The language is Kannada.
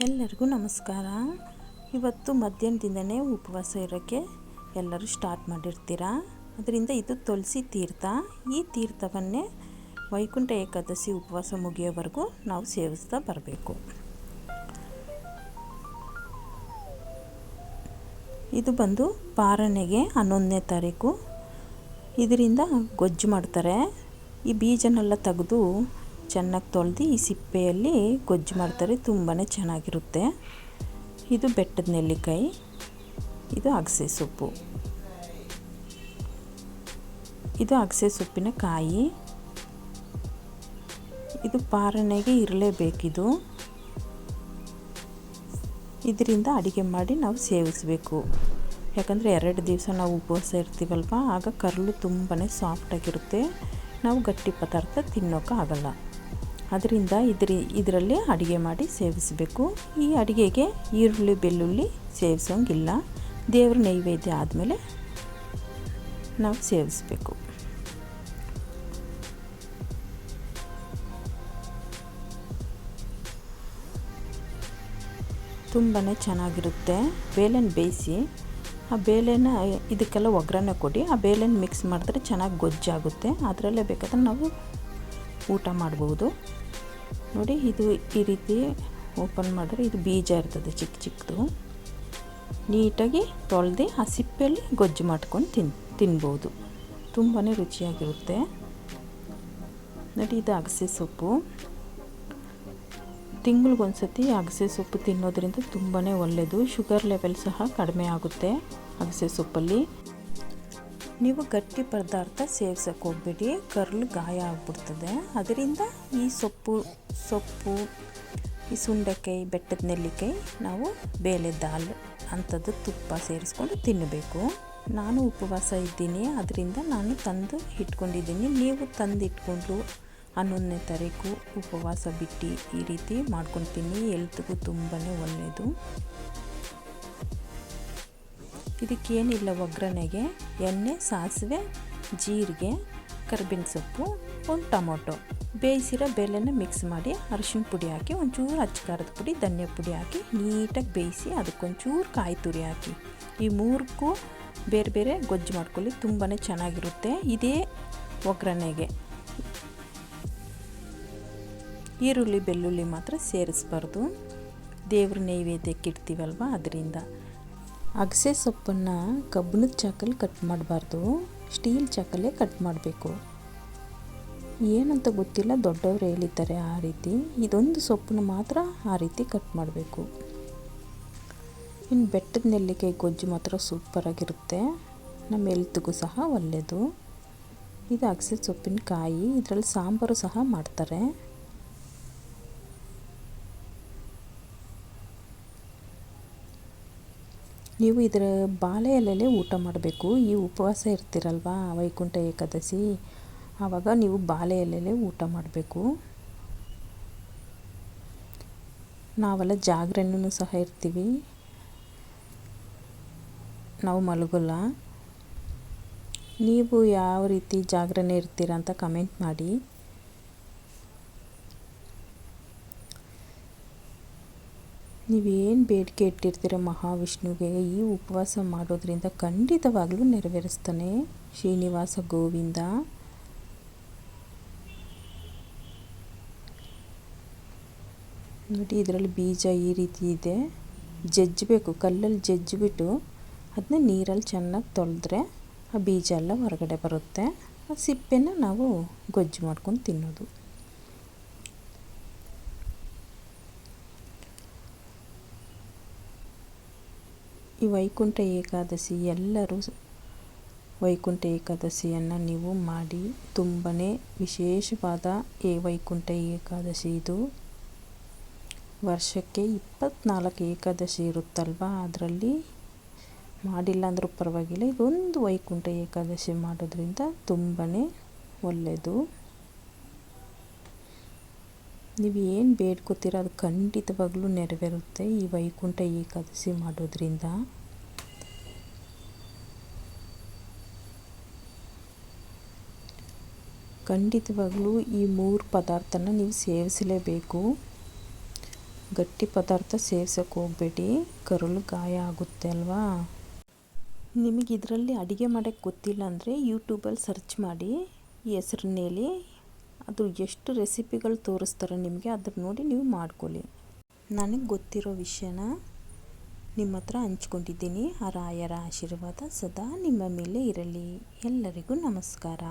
ಎಲ್ಲರಿಗೂ ನಮಸ್ಕಾರ. ಇವತ್ತು ಮಧ್ಯಾಹ್ನದಿಂದನೇ ಉಪವಾಸ ಇರೋಕ್ಕೆ ಎಲ್ಲರೂ ಸ್ಟಾರ್ಟ್ ಮಾಡಿರ್ತೀರಾ? ಅದರಿಂದ ಇದು ತುಳಸಿ ತೀರ್ಥ. ಈ ತೀರ್ಥವನ್ನೇ ವೈಕುಂಠ ಏಕಾದಶಿ ಉಪವಾಸ ಮುಗಿಯೋವರೆಗೂ ನಾವು ಸೇವಿಸ್ತಾ ಬರಬೇಕು. ಇದು ಬಂದು ಪಾರಣೆಗೆ ಹನ್ನೊಂದನೇ ತಾರೀಕು. ಇದರಿಂದ ಗೊಜ್ಜು ಮಾಡ್ತಾರೆ. ಈ ಬೀಜನೆಲ್ಲ ತೆಗೆದು ಚೆನ್ನಾಗಿ ತೊಳೆದು ಈ ಸಿಪ್ಪೆಯಲ್ಲಿ ಗೊಜ್ಜು ಮಾಡ್ತಾರೆ ತುಂಬಾ ಚೆನ್ನಾಗಿರುತ್ತೆ. ಇದು ಬೆಟ್ಟದ ನೆಲ್ಲಿಕಾಯಿ, ಇದು ಅಗಸೆ ಸೊಪ್ಪು. ಇದು ಅಗಸೆ ಸೊಪ್ಪಿನ ಕಾಯಿ. ಇದು ಪಾರಣೆಗೆ ಇರಲೇಬೇಕಿದು. ಇದರಿಂದ ಅಡುಗೆ ಮಾಡಿ ನಾವು ಸೇವಿಸಬೇಕು. ಯಾಕಂದರೆ ಎರಡು ದಿವಸ ನಾವು ಉಪವಾಸ ಇರ್ತೀವಲ್ವ, ಆಗ ಕರಳು ತುಂಬಾ ಸಾಫ್ಟಾಗಿರುತ್ತೆ ನಾವು ಗಟ್ಟಿ ಪದಾರ್ಥ ತಿನ್ನೋಕ್ಕಾಗಲ್ಲ. ಅದರಿಂದ ಇದ್ರ, ಇದರಲ್ಲಿ ಅಡುಗೆ ಮಾಡಿ ಸೇವಿಸಬೇಕು. ಈ ಅಡುಗೆಗೆ ಈರುಳ್ಳಿ, ಬೆಳ್ಳುಳ್ಳಿ ಸೇವಿಸೋಂಗಿಲ್ಲ. ದೇವ್ರ ನೈವೇದ್ಯ ಆದಮೇಲೆ ನಾವು ಸೇವಿಸಬೇಕು. ತುಂಬಾ ಚೆನ್ನಾಗಿರುತ್ತೆ. ಬೇಳೆನ ಬೇಯಿಸಿ, ಆ ಬೇಳೆನ ಇದಕ್ಕೆಲ್ಲ ಒಗ್ಗರಣೆ ಕೊಡಿ. ಆ ಬೇಳೆನ ಮಿಕ್ಸ್ ಮಾಡಿದ್ರೆ ಚೆನ್ನಾಗಿ ಗೊಜ್ಜಾಗುತ್ತೆ. ಅದರಲ್ಲೇ ಬೇಕಾದ್ರೆ ನಾವು ಊಟ ಮಾಡ್ಬೋದು. ನೋಡಿ ಇದು ಈ ರೀತಿ ಓಪನ್ ಮಾಡಿದ್ರೆ ಇದು ಬೀಜ ಇರ್ತದೆ ಚಿಕ್ಕ ಚಿಕ್ಕದು. ನೀಟಾಗಿ ತೊಳೆದು ಆ ಸಿಪ್ಪೆಯಲ್ಲಿ ಗೊಜ್ಜು ಮಾಡ್ಕೊಂಡು ತಿನ್, ತಿನ್ಬೋದು. ತುಂಬಾ ರುಚಿಯಾಗಿರುತ್ತೆ. ನೋಡಿ ಇದು ಅಗಸೆ ಸೊಪ್ಪು. ತಿಂಗಳಿಗೊಂದ್ಸತಿ ಅಗಸೆ ಸೊಪ್ಪು ತಿನ್ನೋದ್ರಿಂದ ತುಂಬಾ ಒಳ್ಳೆಯದು ಶುಗರ್ ಲೆವೆಲ್ ಸಹ ಕಡಿಮೆ ಆಗುತ್ತೆ ಅಗಸೆ ಸೊಪ್ಪಲ್ಲಿ. ನೀವು ಗಟ್ಟಿ ಪದಾರ್ಥ ಸೇವ್ಸಕ್ಕೆ ಹೋಗ್ಬೇಡಿ ಕರ್ಲು ಗಾಯ ಆಗ್ಬಿಡ್ತದೆ. ಅದರಿಂದ ಈ ಸೊಪ್ಪು ಸೊಪ್ಪು, ಈ ಸುಂಡೆಕಾಯಿ ಬೆಟ್ಟದ ನೆಲ್ಲಿಕಾಯಿ ನಾವು ಬೇಳೆ ದಾಲ್ ಅಂಥದ್ದು ತುಪ್ಪ ಸೇರಿಸ್ಕೊಂಡು ತಿನ್ನಬೇಕು. ನಾನು ಉಪವಾಸ ಇದ್ದೀನಿ, ಅದರಿಂದ ನಾನು ತಂದು ಇಟ್ಕೊಂಡಿದ್ದೀನಿ. ನೀವು ತಂದು ಇಟ್ಕೊಂಡು ಹನ್ನೊಂದನೇ ತಾರೀಕು ಉಪವಾಸ ಬಿಟ್ಟು ಈ ರೀತಿ ಮಾಡ್ಕೊಂಡು ತಿನ್ನಿ ಎಲ್ತ್ಗೂ ತುಂಬಾ ಒಳ್ಳೆಯದು. ಇದಕ್ಕೇನಿಲ್ಲ ಒಗ್ಗರಣೆಗೆ, ಎಣ್ಣೆ, ಸಾಸಿವೆ, ಜೀರಿಗೆ, ಕರ್ಬೇವಿನ ಸೊಪ್ಪು, ಒಂದು ಟೊಮೊಟೊ. ಬೇಯಿಸಿರೋ ಬೇಳೆನ ಮಿಕ್ಸ್ ಮಾಡಿ ಅರಿಶಿನ ಪುಡಿ ಹಾಕಿ, ಒಂಚೂರು ಅಚ್ಚಕಾರದ ಪುಡಿ, ಧನ್ಯ ಪುಡಿ ಹಾಕಿ, ನೀಟಾಗಿ ಬೇಯಿಸಿ ಅದಕ್ಕೊಂಚೂರು ಕಾಯಿ ತುರಿ ಹಾಕಿ. ಈ ಮೂರಕ್ಕೂ ಬೇರೆ ಬೇರೆ ಗೊಜ್ಜು ಮಾಡ್ಕೊಳ್ಳಿ ತುಂಬಾ ಚೆನ್ನಾಗಿರುತ್ತೆ ಇದೇ ಒಗ್ಗರಣೆಗೆ. ಈರುಳ್ಳಿ, ಬೆಳ್ಳುಳ್ಳಿ ಮಾತ್ರ ಸೇರಿಸ್ಬಾರ್ದು. ದೇವ್ರ ನೈವೇದ್ಯಕ್ಕೆ ಇಡ್ತೀವಲ್ವ, ಅದರಿಂದ. ಅಗಸೆ ಸೊಪ್ಪನ್ನು ಕಬ್ಬಿಣದ ಚಾಕಲ್ಲಿ ಕಟ್ ಮಾಡಬಾರ್ದು, ಸ್ಟೀಲ್ ಚಾಕಲ್ಲೇ ಕಟ್ ಮಾಡಬೇಕು. ಏನಂತ ಗೊತ್ತಿಲ್ಲ, ದೊಡ್ಡವರು ಹೇಳಿದ್ದಾರೆ ಆ ರೀತಿ. ಇದೊಂದು ಸೊಪ್ಪನ್ನು ಮಾತ್ರ ಆ ರೀತಿ ಕಟ್ ಮಾಡಬೇಕು. ಇನ್ನು ಬೆಟ್ಟದ ನೆಲ್ಲಿಕಾಯಿ ಗೊಜ್ಜು ಮಾತ್ರ ಸೂಪರಾಗಿರುತ್ತೆ ನಮ್ಮ ಹೆಲ್ತ್ಗೂ ಸಹ ಒಳ್ಳೆಯದು ಇದು ಅಗಸೆ ಸೊಪ್ಪಿನ ಕಾಯಿ, ಇದರಲ್ಲಿ ಸಾಂಬಾರು ಸಹ ಮಾಡ್ತಾರೆ. ನೀವು ಇದರ ಬಾಳೆ ಊಟ ಮಾಡಬೇಕು. ಈ ಉಪವಾಸ ಇರ್ತಿರಲ್ವಾ ವೈಕುಂಠ ಏಕಾದಶಿ? ಆವಾಗ ನೀವು ಬಾಳೆ ಊಟ ಮಾಡಬೇಕು. ನಾವೆಲ್ಲ ಜಾಗರಣೆಯೂ ಸಹ ಇರ್ತೀವಿ. ನಾವು ಮಲಗೋಲ್ಲ. ನೀವು ಯಾವ ರೀತಿ ಜಾಗರಣೆ ಇರ್ತೀರ ಅಂತ ಕಮೆಂಟ್ ಮಾಡಿ. ನೀವೇನು ಬೇಡಿಕೆ ಇಟ್ಟಿರ್ತೀರ ಮಹಾವಿಷ್ಣುವಿಗೆ ಈ ಉಪವಾಸ ಮಾಡೋದ್ರಿಂದ ಖಂಡಿತವಾಗಲೂ ನೆರವೇರಿಸ್ತಾನೆ ಶ್ರೀನಿವಾಸ ಗೋವಿಂದ. ನೋಡಿ, ಇದರಲ್ಲಿ ಬೀಜ ಈ ರೀತಿ ಇದೆ. ಜಜ್ಜಬೇಕು, ಕಲ್ಲಲ್ಲಿ ಜಜ್ಜಿಬಿಟ್ಟು ಅದನ್ನ ನೀರಲ್ಲಿ ಚೆನ್ನಾಗಿ ತೊಳೆದ್ರೆ ಆ ಬೀಜ ಎಲ್ಲ ಹೊರಗಡೆ ಬರುತ್ತೆ. ಆ ಸಿಪ್ಪೆನ ನಾವು ಗೊಜ್ಜು ಮಾಡ್ಕೊಂಡು ತಿನ್ನೋದು. ಈ ವೈಕುಂಠ ಏಕಾದಶಿ ಎಲ್ಲರೂ ವೈಕುಂಠ ಏಕಾದಶಿಯನ್ನು ನೀವು ಮಾಡಿ ತುಂಬಾ ವಿಶೇಷವಾದ ಏ, ವೈಕುಂಠ ಏಕಾದಶಿ ಇದು. ವರ್ಷಕ್ಕೆ ಇಪ್ಪತ್ತ್ನಾಲ್ಕು ಏಕಾದಶಿ ಇರುತ್ತಲ್ವ? ಅದರಲ್ಲಿ ಮಾಡಿಲ್ಲ ಅಂದರೂ ಪರವಾಗಿಲ್ಲ. ಇದೊಂದು ವೈಕುಂಠ ಏಕಾದಶಿ ಮಾಡೋದ್ರಿಂದ ತುಂಬಾ ಒಳ್ಳೆಯದು. ನೀವು ಏನು ಬೇಡ್ಕೋತೀರ ಅದು ಖಂಡಿತವಾಗ್ಲೂ ನೆರವೇರುತ್ತೆ ಈ ವೈಕುಂಠ ಏಕಾದಶಿ ಮಾಡೋದ್ರಿಂದ. ಖಂಡಿತವಾಗ್ಲೂ ಈ ಮೂರು ಪದಾರ್ಥನ ನೀವು ಸೇವಿಸಲೇಬೇಕು. ಗಟ್ಟಿ ಪದಾರ್ಥ ಸೇವಿಸೋಕೆ ಹೋಗಬೇಡಿ, ಕರುಳು ಗಾಯ ಆಗುತ್ತೆ ಅಲ್ವಾ? ನಿಮಗೆ ಇದರಲ್ಲಿ ಅಡುಗೆ ಮಾಡೋಕ್ಕೆ ಗೊತ್ತಿಲ್ಲ ಅಂದರೆ ಯೂಟ್ಯೂಬಲ್ಲಿ ಸರ್ಚ್ ಮಾಡಿ ಈ ಅದು ಎಷ್ಟು ರೆಸಿಪಿಗಳು ತೋರಿಸ್ತಾರೆ ನಿಮಗೆ ಅದನ್ನ ನೋಡಿ ನೀವು ಮಾಡ್ಕೊಳ್ಳಿ. ನನಗೆ ಗೊತ್ತಿರೋ ವಿಷಯನ ನಿಮ್ಮ ಹತ್ರ ಹಂಚ್ಕೊಂಡಿದ್ದೀನಿ. ಆ ರಾಯರ ಆಶೀರ್ವಾದ ಸದಾ ನಿಮ್ಮ ಮೇಲೆ ಇರಲಿ. ಎಲ್ಲರಿಗೂ ನಮಸ್ಕಾರ.